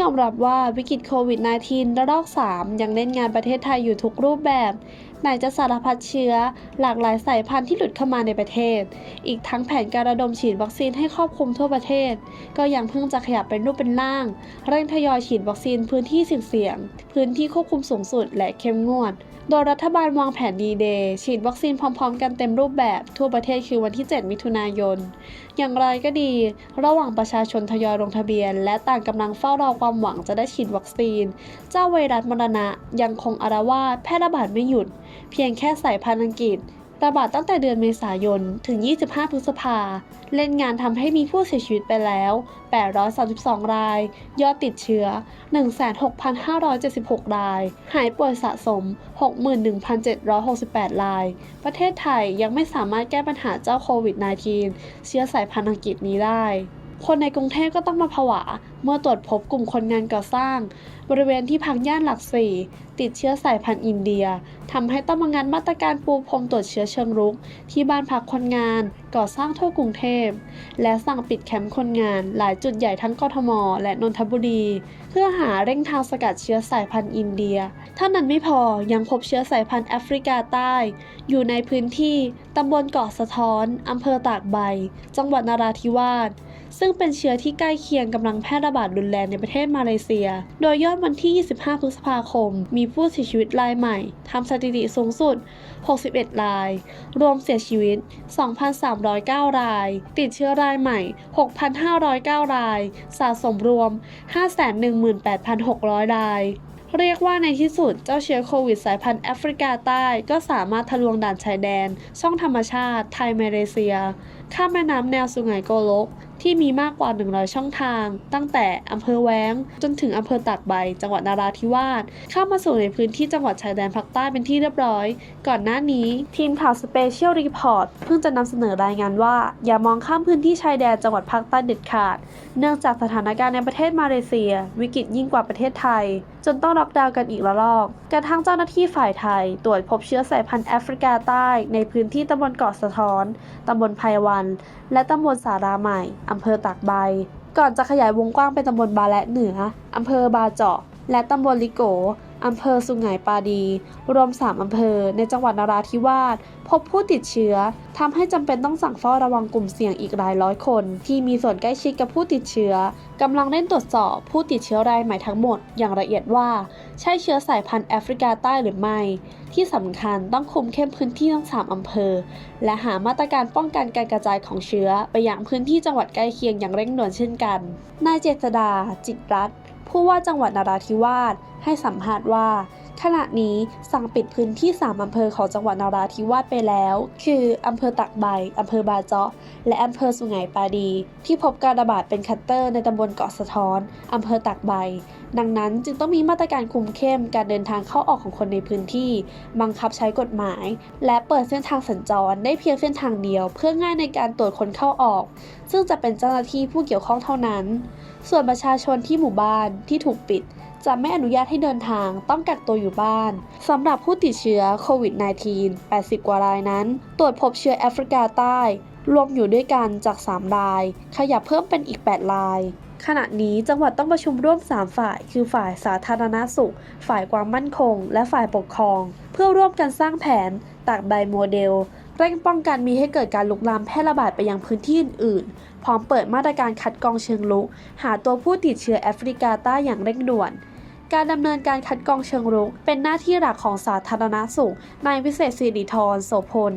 ยอมรับว่าวิกฤตโควิด -19 ระลอก 3 ยังเล่นงานประเทศไทยอยู่ทุกรูปแบบไหนจะสารพัดเชื้อ หลากหลายสายพันธุ์ที่หลุดเข้ามาในประเทศ อีกทั้งแผนการระดมฉีดวัคซีนให้ครอบคลุมทั่วประเทศ ก็ยังเพิ่งจะขยับเป็นรูปเป็นร่าง เร่งทยอยฉีดวัคซีนพื้นที่เสี่ยงๆพื้นที่ควบคุมสูงสุดและเข้มงวด โดยรัฐบาลวางแผนดีเดย์ฉีดวัคซีนพร้อมๆ กันเต็มรูปแบบทั่วประเทศคือวันที่ 7 มิถุนายน อย่างไรก็ดี ระหว่างประชาชนทยอยลงทะเบียน และต่างกำลังเฝ้ารอความหวังจะได้ฉีดวัคซีน เจ้าไวรัสมรณะยังคงอารวาสแพร่ระบาดไม่หยุด เพียงแค่สายพันธุ์อังกฤษ ระบาดตั้งแต่เดือนเมษายน ถึง 25 พฤษภา เล่นงานทำให้มีผู้เสียชีวิตไปแล้ว 832 ราย ยอดติดเชื้อ 16,576 ราย หายป่วยสะสม 61,768 ราย ประเทศไทยยังไม่สามารถแก้ปัญหาเจ้าโควิด -19 เชื้อสายพันธุ์อังกฤษนี้ได้ คนในกรุงเทพก็ต้องมาผวาเมื่อตรวจพบกลุ่มคนงานก่อสร้าง บริเวณที่พักย่านหลักสี่ติดเชื้อสายพันธุ์อินเดียทำให้ต้องมางานมาตรการปูพรมตรวจเชื้อเชิงรุก ที่บ้านพักคนงาน ก่อสร้างทั่วกรุงเทพ และสั่งปิดแคมป์คนงาน หลายจุดใหญ่ทั้งกทม และนนทบุรี เพื่อหาเร่งทางสกัดเชื้อสายพันธุ์อินเดียเท่านั้นไม่พอยังพบเชื้อสายพันธุ์แอฟริกาใต้ อยู่ในพื้นที่ตำบลเกาะสะท้อนอำเภอตากใบ จังหวัดนราธิวาสซึ่งเป็นเชื้อที่ใกล้เคียงกำลังแพร่ระบาดรุนแรงในประเทศมาเลเซีย โดยยอดวันที่ 25 พฤษภาคม มีผู้เสียชีวิตรายใหม่ทำสถิติสูงสุด 61 ราย รวมเสียชีวิต 2,309 ราย ติดเชื้อรายใหม่ 6,509 ราย สะสมรวม 518,600 รายเรียกว่าในที่สุดเจ้าเชื้อโควิดสายพันธุ์แอฟริกาใต้ก็สามารถทะลวงด่านชายแดน ช่องธรรมชาติ ไทยมาเลเซีย ข้ามแม่น้ำแนวสุไหงโกลก ที่มีมากกว่า 100 ช่องทาง ตั้งแต่อำเภอแว้ง จนถึงอำเภอตากใบ จังหวัดนาราธิวาสเข้ามาสู่ในพื้นที่จังหวัดชายแดนภาคใต้เป็นที่เรียบร้อย ก่อนหน้านี้ ทีมข่าวสเปเชียลรีพอร์ตเพิ่งจะนำเสนอรายงานว่า อย่ามองข้ามพื้นที่ชายแดนจังหวัดภาคใต้เด็ดขาด เนื่องจากสถานการณ์ในประเทศมาเลเซีย วิกฤตยิ่งกว่าประเทศไทย จนต้องล็อกดาวน์กันอีกระลอก กระทั่งเจ้าหน้าที่ฝ่ายไทย ตรวจพบเชื้อสายพันธุ์แอฟริกาใต้ ในพื้นที่ตำบลเกาะสะท้อน ตำบลไพวัน และตำบลสาราใหม่ อำเภอตากใบ ก่อนจะขยายวงกว้างเป็นตำบลบาและเหนือ อำเภอบาเจาะ และตำบลลิโก อำเภอสุไหงปาดี รวม 3 อำเภอในจังหวัดนราธิวาสพบผู้ติดเชื้อทำให้จำเป็นต้องสั่งเฝ้าระวังกลุ่มเสี่ยงอีกหลายร้อยคน ที่มีส่วนใกล้ชิดกับผู้ติดเชื้อกำลังเร่งตรวจสอบผู้ติดเชื้อรายใหม่ทั้งหมด อย่างละเอียดว่า ใช่เชื้อสายพันธุ์แอฟริกาใต้หรือไม่ ที่สำคัญต้องคุมเข้มพื้นที่ทั้งสามอำเภอ และหามาตรการป้องกันการกระจายของเชื้อ ไปยังพื้นที่จังหวัดใกล้เคียงอย่างเร่งด่วนเช่นกันนายเจษดา จิตรรัตน์ ผู้ว่าจังหวัดนราธิวาสให้สัมภาษณ์ว่า ขณะนี้สั่งปิดพื้นที่ 3 อำเภอของจังหวัดนราธิวาสไปแล้ว คืออำเภอตักใบ อำเภอบาเจาะ และอำเภอสุไหงปาดี ที่พบการระบาดเป็นคัตเตอร์ในตำบลเกาะสะท้อน อำเภอตักใบ ดังนั้นจึงต้องมีมาตรการคุมเข้มการเดินทางเข้าออกของคนในพื้นที่ บังคับใช้กฎหมาย และเปิดเส้นทางสัญจรได้เพียงเส้นทางเดียว เพื่อง่ายในการตรวจคนเข้าออก ซึ่งจะเป็นเจ้าหน้าที่ผู้เกี่ยวข้องเท่านั้น ส่วนประชาชนที่หมู่บ้านที่ถูกปิด จะไม่อนุญาตให้เดินทางต้องกักตัวอยู่บ้านสำหรับผู้ติดเชื้อโควิด -19 80 กว่ารายนั้น ตรวจพบเชื้อแอฟริกาใต้ รวมอยู่ด้วยกันจาก 3 ราย ขยับเพิ่มเป็นอีก 8 รายขณะนี้จังหวัดต้องประชุมร่วม 3 ฝ่าย คือฝ่ายสาธารณสุข ฝ่ายความมั่นคง และฝ่ายปกครอง เพื่อร่วมกันสร้างแผนตากใบโมเดล เร่งป้องกันมีให้เกิดการลุกลามแพร่ระบาดไปยังพื้นที่อื่นๆ พร้อมเปิดมาตรการคัดกรองเชิงลุก หาตัวผู้ติดเชื้อแอฟริกาใต้อย่างเร่งด่วน การดำเนินการคัดกรองเชิงรุก เป็นหน้าที่หลักของสาธารณสุข นายวิเศษสิริธรโสพล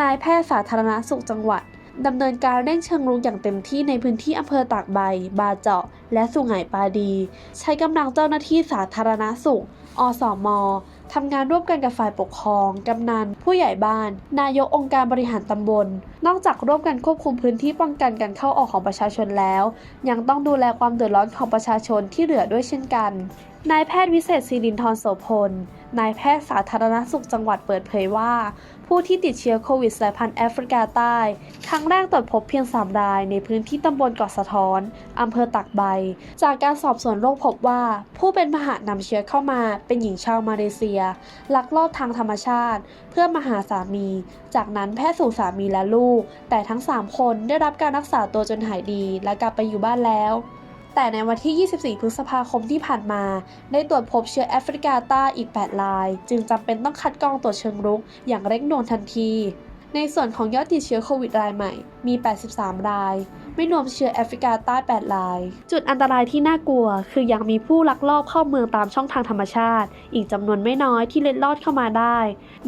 นายแพทย์สาธารณสุขจังหวัดดำเนินการเร่งเชิงรุกอย่างเต็มที่ในพื้นที่อำเภอตากใบ บาเจาะ และสุไหงปาดี ใช้กำลังเจ้าหน้าที่สาธารณสุข อสมทำงานร่วมกันกับฝ่ายปกครอง กำนัน ผู้ใหญ่บ้าน นายกองค์การบริหารตำบล นอกจากร่วมกันควบคุมพื้นที่ป้องกันการเข้าออกของประชาชนแล้ว ยังต้องดูแลความเดือดร้อนของประชาชนที่เหลือด้วยเช่นกัน นายแพทย์วิเศษศิรินทรโสพล นายแพทย์สาธารณสุขจังหวัดเปิดเผยว่า ผู้ที่ติดเชื้อโควิดสายพันธุ์แอฟริกาใต้ ครั้งแรกตรวจพบเพียง 3 รายในพื้นที่ตำบลเกาะสะท้อน อำเภอตักใบ จากการสอบสวนโรคพบว่า ผู้เป็นพาหะนำเชื้อเข้ามาเป็นหญิงชาวมาเลเซีย ลักลอบทางธรรมชาติ เพื่อมาหาสามี จากนั้นแพทย์สู่สามีและลูก แต่ทั้ง 3 คนได้รับการรักษาตัวจนหายดีและกลับไปอยู่บ้านแล้ว แต่ในวันที่ 24 พฤษภาคมที่ผ่านมา ได้ตรวจพบเชื้อแอฟริกาใต้อีก 8 ราย จึงจำเป็นต้องคัดกรองตรวจเชิงรุกอย่างเร่งด่วนทันที ในส่วนของยอดติดเชื้อโควิดรายใหม่ มี 83 ราย ไม่รวมเชื้อแอฟริกาใต้ 8 ราย จุดอันตรายที่น่ากลัว คือยังมีผู้ลักลอบเข้าเมืองตามช่องทางธรรมชาติ อีกจำนวนไม่น้อยที่เล็ดลอดเข้ามาได้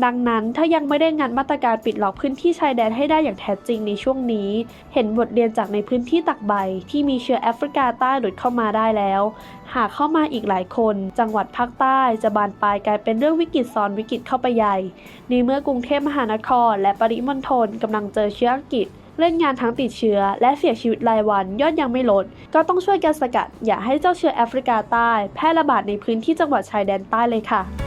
ดังนั้นถ้ายังไม่ได้งัดมาตรการปิดล็อกพื้นที่ชายแดนให้ได้อย่างแท้จริงในช่วงนี้ เห็นบทเรียนจากในพื้นที่ตักใบ ที่มีเชื้อแอฟริกาใต้หลุดเข้ามาได้แล้ว หากเข้ามาอีกหลายคน จังหวัดภาคใต้จะบานปลายกลายเป็นเรื่องวิกฤตซ้อนวิกฤตเข้าไปใหญ่ในเมื่อกรุงเทพมหานคร และปริมณฑลกำลังเจอเชื้ออังกฤษเล่นงานทั้งติดเชื้อ และเสียชีวิตรายวันยอดยังไม่ลด ก็ต้องช่วยกันสกัด อย่าให้เจ้าเชื้อแอฟริกาใต้ แพร่ระบาดในพื้นที่จังหวัดชายแดนใต้เลยค่ะ